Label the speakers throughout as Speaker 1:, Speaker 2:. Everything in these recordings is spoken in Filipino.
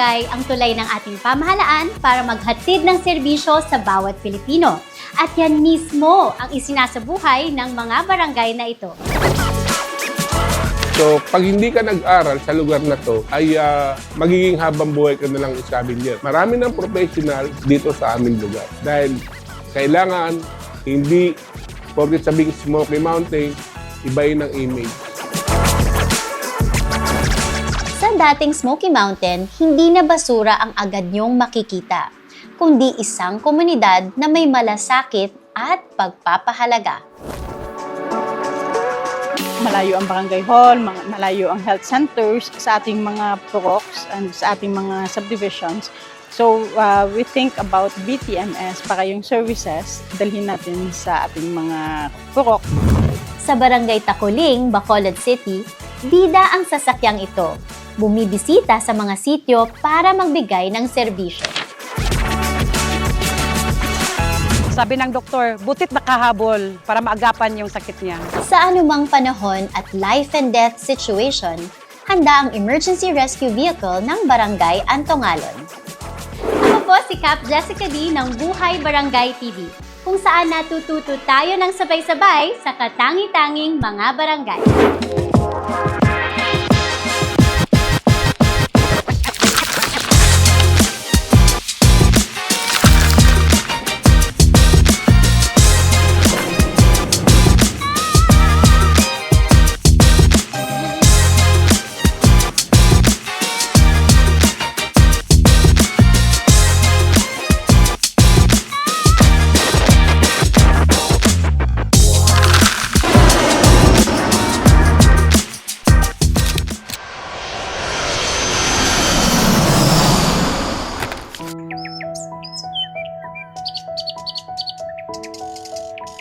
Speaker 1: barangay ang tulay ng ating pamahalaan para maghatid ng serbisyo sa bawat Pilipino. At yan mismo ang isinasabuhay ng mga barangay na ito.
Speaker 2: So, pag hindi ka nag-aral sa lugar na to, ay ah, magiging habang buhay ka na lang scavenger. Marami ng professional dito sa aming lugar. Dahil kailangan hindi porket sabing Smoky Mountain, ibayin ang image.
Speaker 1: Sa dating Smoky Mountain, hindi na basura ang agad niyong makikita, kundi isang komunidad na may malasakit at pagpapahalaga.
Speaker 3: malayo ang barangay hall, malayo ang health centers sa ating mga PROCs and sa ating mga subdivisions. So, uh, we think about BTMS para yung services dalhin natin sa ating mga PROC.
Speaker 1: Sa barangay Takuling, Bacolod City, bida ang sasakyang ito. Bumibisita sa mga sityo para magbigay ng serbisyo.
Speaker 3: Sabi ng doktor, butit nakahabol para maagapan yung sakit niya.
Speaker 1: Sa anumang panahon at life and death situation, handa ang emergency rescue vehicle ng Barangay Antongalon. Ako po si Cap Jessica D ng Buhay Barangay TV, kung saan natututo tayo ng sabay-sabay sa katangi-tanging mga barangay.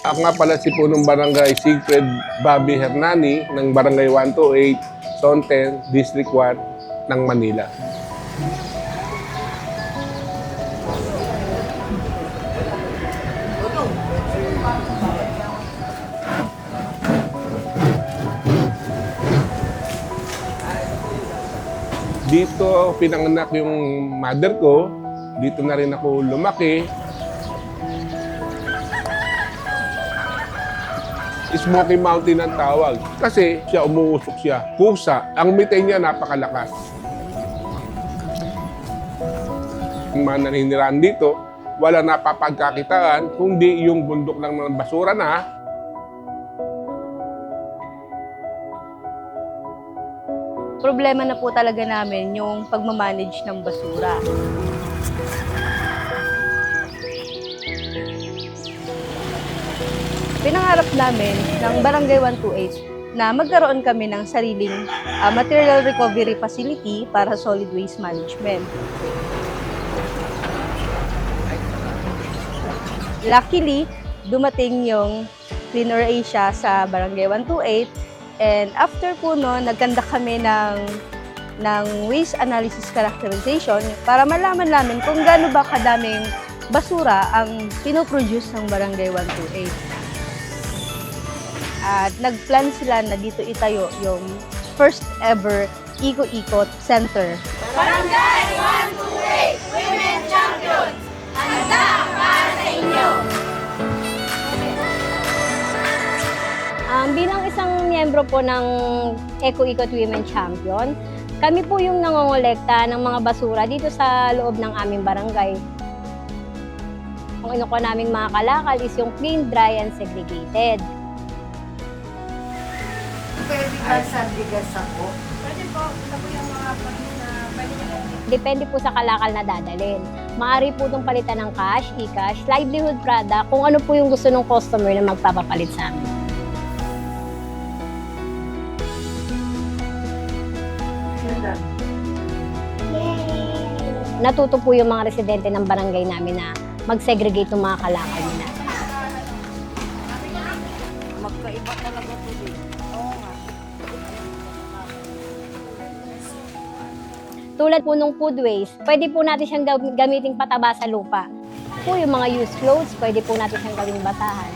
Speaker 2: Ako nga pala si punong barangay Sigfred Bobby Hernani ng barangay 128, Zone 10, District 1 ng Manila. Dito pinanganak yung mother ko. Dito na rin ako lumaki. Smoky Mountain ang tawag. Kasi siya umuusok siya. Pusa. Ang mitay niya napakalakas. Yung mga naninirahan dito, wala napapagkakitaan, kundi yung bundok ng mga basura na.
Speaker 4: problema na po talaga namin yung pagmamanage ng basura. Pinangarap namin ng Barangay 128 na magkaroon kami ng sariling ah, material recovery facility para solid waste management. Luckily, dumating yung Cleaner Asia sa Barangay 128 And after po no, nagkanda kami ng, ng waste analysis characterization para malaman namin kung gaano ba kadaming basura ang pinoproduce ng Barangay 128. At nagplan sila na dito itayo yung first ever Eco-Ecot Center.
Speaker 5: Um, bilang isang miyembro po ng Eco Ecot Women Champion, kami po yung nangongolekta ng mga basura dito sa loob ng aming barangay. Ang ino ko naming mga kalakal is yung clean, dry, and segregated.
Speaker 6: Pwede ba sa bigas ako?
Speaker 5: Depende po sa kalakal na dadalhin. Maari po itong palitan ng cash, e-cash, livelihood product, kung ano po yung gusto ng customer na magpapapalit sa amin. natuto po yung mga residente ng barangay namin na mag-segregate ng mga kalakal nila. Tulad po nung food waste, pwede po natin siyang gamitin pataba sa lupa. Po yung mga used clothes, pwede po natin siyang gawing batahan.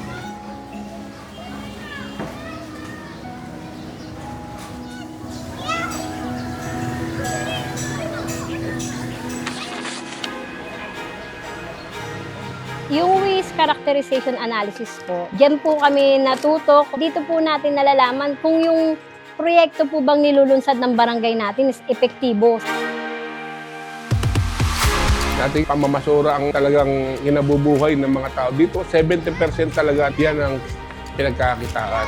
Speaker 5: Yung waste characterization analysis po, dyan po kami natutok. Dito po natin nalalaman kung yung proyekto po bang nilulunsad ng barangay natin is epektibo.
Speaker 2: Dating pamamasura ang talagang inabubuhay ng mga tao. Dito, 70% talaga yan ang pinagkakitaan.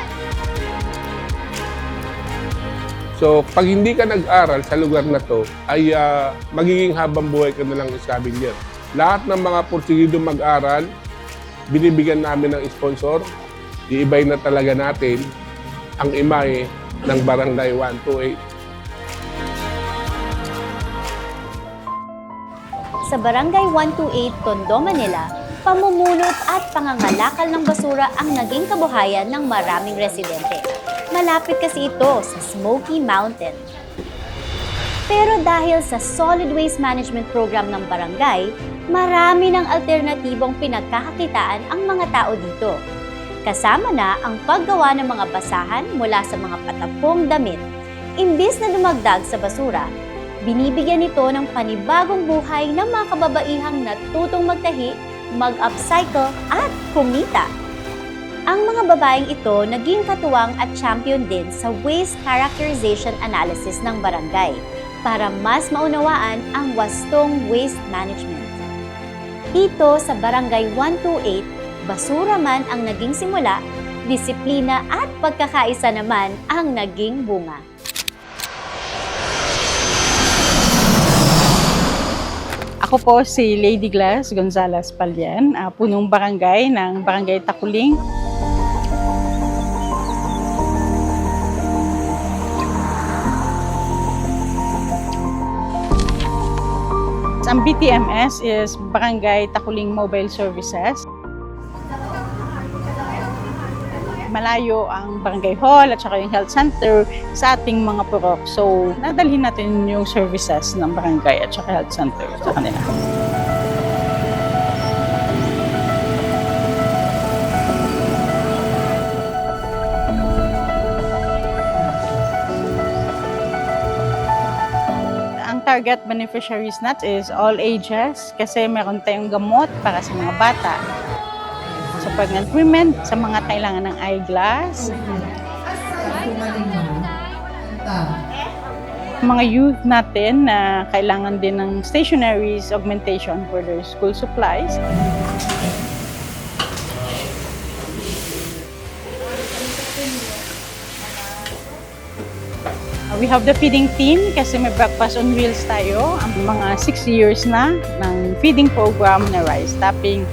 Speaker 2: So, pag hindi ka nag-aral sa lugar na to, ay ah, magiging habang buhay ka na lang scavenger. Lahat ng mga porsigido mag-aral, binibigyan namin ng sponsor, iibay na talaga natin ang imay ng Barangay 128
Speaker 1: Sa Barangay 128, Tondo, Manila, pamumulot at pangangalakal ng basura ang naging kabuhayan ng maraming residente. Malapit kasi ito sa Smoky Mountain. Pero dahil sa Solid Waste Management Program ng barangay, marami ng alternatibong pinagkakakitaan ang mga tao dito. Kasama na ang paggawa ng mga basahan mula sa mga patapong damit. Imbis na dumagdag sa basura, binibigyan ito ng panibagong buhay ng mga kababaihang natutong magtahi, mag-upcycle at kumita. Ang mga babaeng ito naging katuwang at champion din sa waste characterization analysis ng barangay para mas maunawaan ang wastong waste management. Dito sa Barangay 128, basura man ang naging simula, disiplina at pagkakaisa naman ang naging bunga.
Speaker 3: Ako po si Lady Glass Gonzalez Palien, ah, punong barangay ng Barangay Takuling. Ang BTMS is Barangay Takuling Mobile Services. Malayo ang barangay hall at saka yung health center sa ating mga purok. So, nadalhin natin yung services ng barangay at saka health center sa kanila. Target beneficiaries natin is all ages kasi meron tayong gamot para sa mga bata. Pregnant women, sa mga kailangan ng eyeglass, mga youth natin na kailangan din ng stationaries augmentation for their school supplies. Uh, We have the feeding team kasi may breakfast on wheels tayo. Ang mga 6 years na ng feeding program na rice tapping.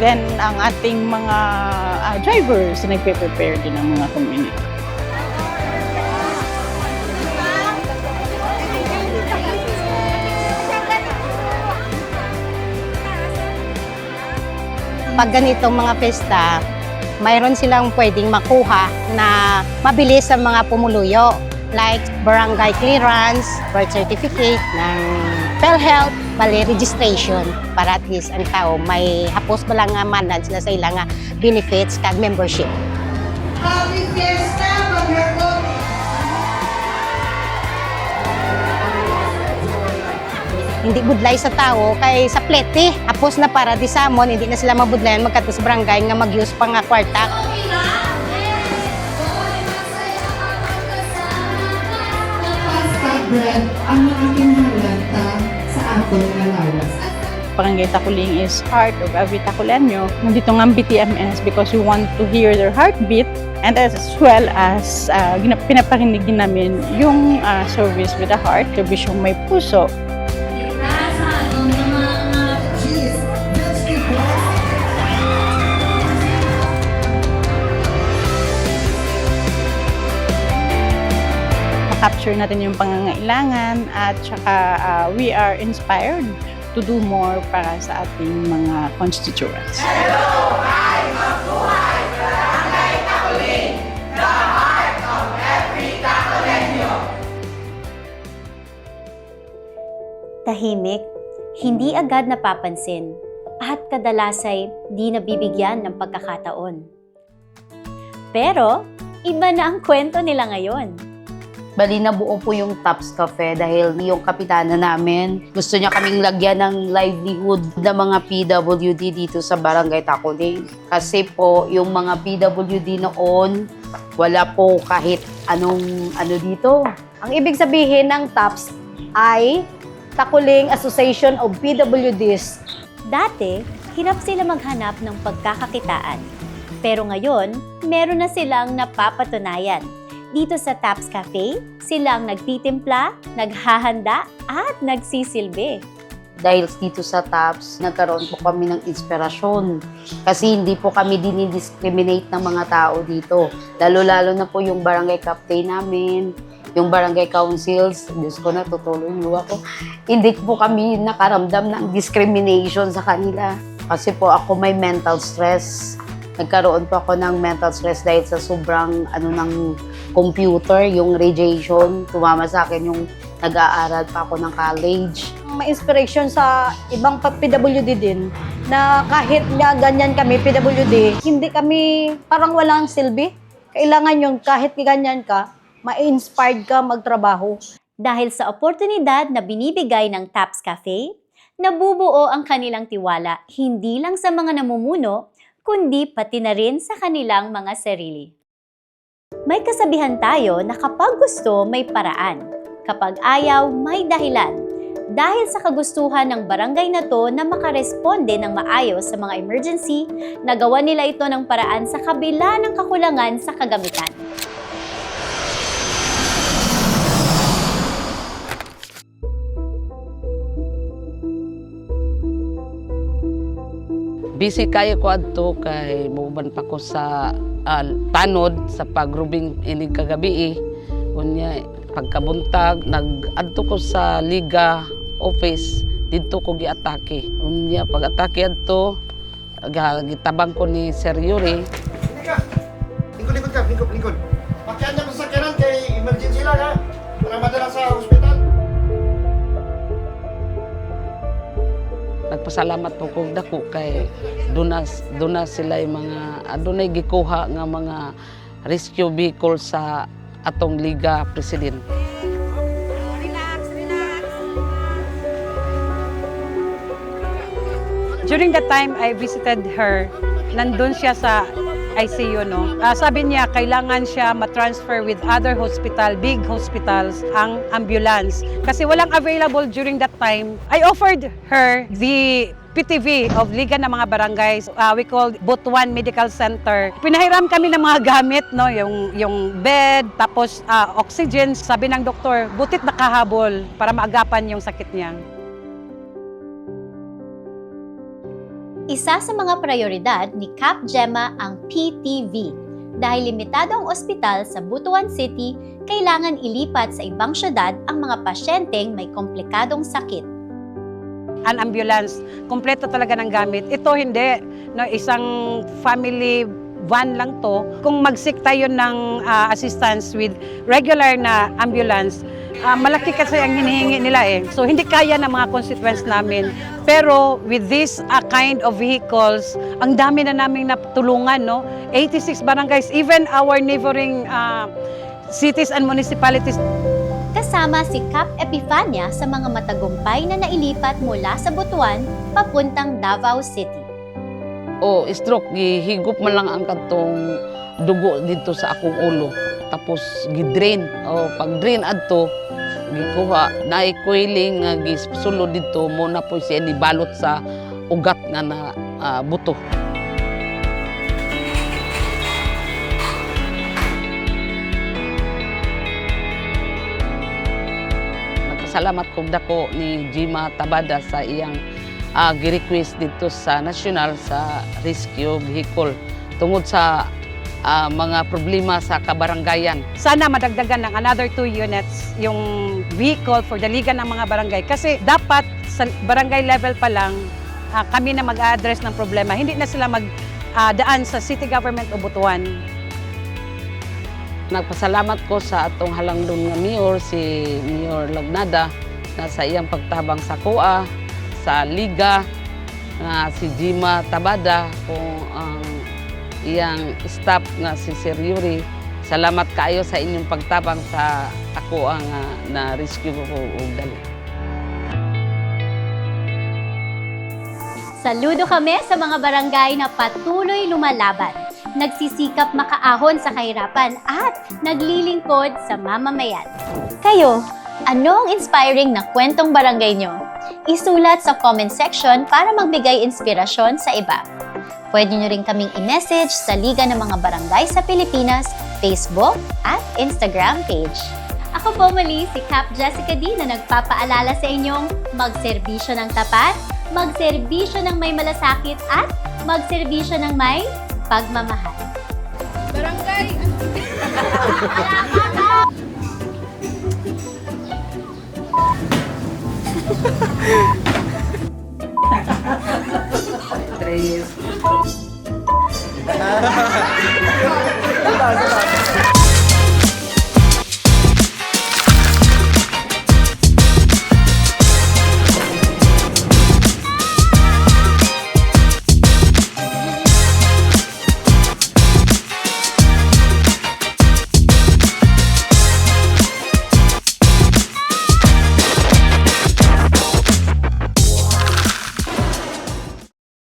Speaker 3: Then, ang ating mga ah, drivers na nagpe-prepare din ng mga community.
Speaker 7: pag ganitong mga pesta, mayroon silang pwedeng makuha na mabilis sa mga pumuluyo like barangay clearance, birth certificate ng PhilHealth, bali registration para at least ang tao may hapos ba lang nga manage na sa ilang benefits kag membership.
Speaker 6: Happy Fiesta, Pagkakot!
Speaker 7: Hindi budlay sa tao kay sa plete, hapos na para di samon, hindi na sila mabudlayan magkadto sa barangay nga mag-use pa nga kwarta.
Speaker 8: Bread ang aking halata sa atong kalawas.
Speaker 3: Barangay Takuling is heart of every Takulenyo. Nandito nga ang BTMS because we want to hear their heartbeat and as well as uh, pinaparinig namin yung uh, service with the heart, servisyong may puso. Capture natin yung pangangailangan at saka uh, we are inspired to do more para sa ating mga constituents.
Speaker 1: Tahimik, hindi agad napapansin, at kadalas ay di nabibigyan ng pagkakataon. Pero, iba na ang kwento nila ngayon.
Speaker 9: Bali nabuo po yung Tops Cafe dahil yung kapitana namin gusto niya kaming lagyan ng livelihood ng mga PWD dito sa Barangay Takuling. Kasi po yung mga PWD noon wala po kahit anong ano dito.
Speaker 10: Ang ibig sabihin ng TAPS ay Takuling Association of PWDs.
Speaker 1: Dati, hirap sila maghanap ng pagkakakitaan. Pero ngayon, meron na silang napapatunayan. Dito sa Taps Cafe, silang nagtitimpla, naghahanda, at nagsisilbi.
Speaker 9: Dahil dito sa TAPS, nagkaroon po kami ng inspirasyon. Kasi hindi po kami dinidiscriminate ng mga tao dito. Lalo-lalo na po yung barangay captain namin, yung barangay councils, Diyos ko na, tutuloy yung luha ko. Hindi po kami nakaramdam ng discrimination sa kanila. Kasi po ako may mental stress. Nagkaroon po ako ng mental stress dahil sa sobrang ano ng computer, yung radiation. Tumama sa akin yung nag-aaral pa ako ng college.
Speaker 10: May inspiration sa ibang PWD din na kahit nga ganyan kami, PWD, hindi kami parang walang silbi. Kailangan yung kahit ganyan ka, ma-inspired ka magtrabaho.
Speaker 1: Dahil sa oportunidad na binibigay ng Taps Cafe, nabubuo ang kanilang tiwala hindi lang sa mga namumuno, kundi pati na rin sa kanilang mga sarili. May kasabihan tayo na kapag gusto, may paraan. Kapag ayaw, may dahilan. Dahil sa kagustuhan ng barangay na to na makaresponde ng maayos sa mga emergency, nagawa nila ito ng paraan sa kabila ng kakulangan sa kagamitan.
Speaker 11: Busy kayo ko adto kay muban pa ko sa ah, tanod sa pagrubing inig kagabi. Unya pagkabuntag nag-adto ko sa liga office didto ko giatake. Unya pag-atake adto ga- gitabang ko ni Sir Yuri
Speaker 12: Lingkod-lingkod ka, lingkod, lingkod. Pakihan
Speaker 11: nagpasalamat po kog dako kay dunas dunas sila yung mga adunay gikuha nga mga rescue vehicle sa atong liga president.
Speaker 13: During that time I visited her, nandun siya sa ICU, no? Ah, sabi niya, kailangan siya ma-transfer with other hospital, big hospitals, ang ambulance. Kasi walang available during that time. I offered her the PTV of Liga ng mga Barangays. Ah, we call Butuan Medical Center. Pinahiram kami ng mga gamit, no? Yung, yung bed, tapos ah, oxygen. Sabi ng doktor, butit nakahabol para maagapan yung sakit niya.
Speaker 1: Isa sa mga prioridad ni Cap Gemma ang PTV. Dahil limitado ang ospital sa Butuan City, kailangan ilipat sa ibang syudad ang mga pasyenteng may komplikadong sakit.
Speaker 13: An ambulance, kompleto talaga ng gamit. Ito hindi, no, isang family van lang to. Kung mag-seek tayo ng ah, assistance with regular na ambulance, ah, malaki kasi ang hinihingi nila eh. So hindi kaya ng mga constituents namin. Pero with this ah, kind of vehicles, ang dami na naming natulungan, no? 86 barangays, even our neighboring ah, cities and municipalities
Speaker 1: Kasama si Cap Epifania sa mga matagumpay na nailipat mula sa Butuan papuntang Davao City.
Speaker 11: O stroke gihigop man lang ang katong dugo dito sa akong ulo. Tapos gidrain o pag drain adto gikuha na coiling nga gisulod dito mo na po siya ni balot sa ugat nga na ah, buto. Nagpasalamat kog dako ni Jima Tabada sa iyang ah, gi-request dito sa national sa rescue vehicle tungod sa ah, mga problema sa kabarangayan.
Speaker 13: sana madagdagan ng another two units yung vehicle for Liga ng mga barangay. Kasi dapat sa barangay level pa lang, ah, kami na mag-address ng problema. Hindi na sila mag-daan sa city government o Butuan.
Speaker 11: Nagpasalamat ko sa atong halangdon nga mayor si Mayor Lagnada na sa iyang pagtabang sa KOA, sa Liga, nga si Jima Tabada kung ang iyang staff nga si Sir Yuri Salamat kayo sa inyong pagtabang sa ako ang ah, na-rescue ko og dali.
Speaker 1: Saludo kami sa mga barangay na patuloy lumalaban, nagsisikap makaahon sa kahirapan at naglilingkod sa mamamayan. Kayo, anong inspiring na kwentong barangay nyo? Isulat sa comment section para magbigay inspirasyon sa iba. Pwede nyo rin kaming i-message sa Liga ng mga Barangay sa Pilipinas, Facebook at Instagram page. Ako po muli si Cap Jessica D na nagpapaalala sa inyong magserbisyo ng tapat, magserbisyo ng may malasakit at magserbisyo ng may pagmamahal.
Speaker 12: 知道，知道！